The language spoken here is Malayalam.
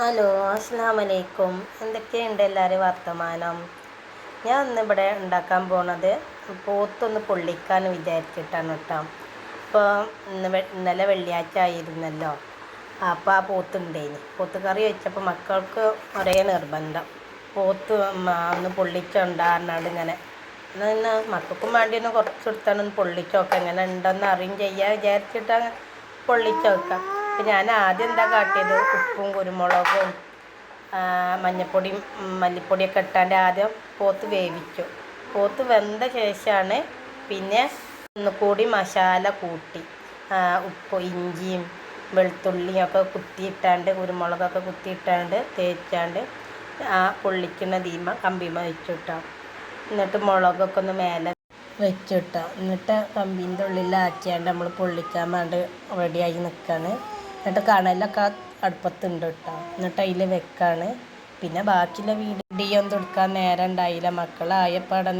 ഹലോ അസ്സാം വലൈക്കും എന്തൊക്കെയുണ്ട് എല്ലാവരും വർത്തമാനം? ഞാൻ ഇന്നിവിടെ ഉണ്ടാക്കാൻ പോണത് പോത്തൊന്ന് പൊള്ളിക്കാൻ വിചാരിച്ചിട്ടാണ് കേട്ടോ. ഇപ്പോൾ ഇന്ന് ഇന്നലെ വെള്ളിയാഴ്ച ആയിരുന്നല്ലോ. അപ്പോൾ ആ പോത്തുണ്ടേനി. പോത്ത് കറി വെച്ചപ്പോൾ മക്കൾക്ക് ഒരേ നിർബന്ധം. പോത്ത് ഒന്ന് പൊള്ളിച്ചുണ്ടാകുന്നാണ്ട് ഇങ്ങനെ. എന്നാൽ ഇന്ന് മക്കൾക്കും വേണ്ടി ഒന്ന് കുറച്ച് കൊടുത്താണ് ഒന്ന് പൊള്ളിച്ചോക്കാം. ഇങ്ങനെ ഉണ്ടെന്ന് അറിയും ചെയ്യാൻ വിചാരിച്ചിട്ടാണ് പൊള്ളിച്ച് നോക്കാം അപ്പം ഞാൻ ആദ്യം എന്താ കാട്ടിയത്? ഉപ്പും കുരുമുളകും മഞ്ഞപ്പൊടിയും മല്ലിപ്പൊടിയൊക്കെ ഇട്ടാണ്ട് ആദ്യം പോത്ത് വേവിച്ചു. പോത്ത് വെന്ത ശേഷമാണ് പിന്നെ ഒന്നുകൂടി മസാല കൂട്ടി. ഉപ്പ് ഇഞ്ചിയും വെളുത്തുള്ളിയും ഒക്കെ കുത്തിയിട്ടാണ്ട് കുരുമുളകൊക്കെ കുത്തിയിട്ടാണ്ട് തേച്ചാണ്ട് ആ പൊള്ളിക്കുന്ന തീമ കമ്പിമ വെച്ചിട്ടോ. എന്നിട്ട് മുളകൊക്കെ ഒന്ന് മേലെ വെച്ചിട്ടോ. എന്നിട്ട് കമ്പീന്റെ ഉള്ളിലാക്കിയാണ്ട് നമ്മൾ പൊള്ളിക്കാൻ വേണ്ടി റെഡിയായി നിൽക്കുകയാണ് എന്നിട്ട് കണലൊക്കെ അടുപ്പത്തുണ്ട് കേട്ടോ എന്നിട്ട് അതിൽ വെക്കാണ്. പിന്നെ ബാക്കിയുള്ള വീഡിയോ ഒന്നും എടുക്കാൻ നേരം ഉണ്ടായില്ല. മക്കളായപ്പോൾ അവിടെ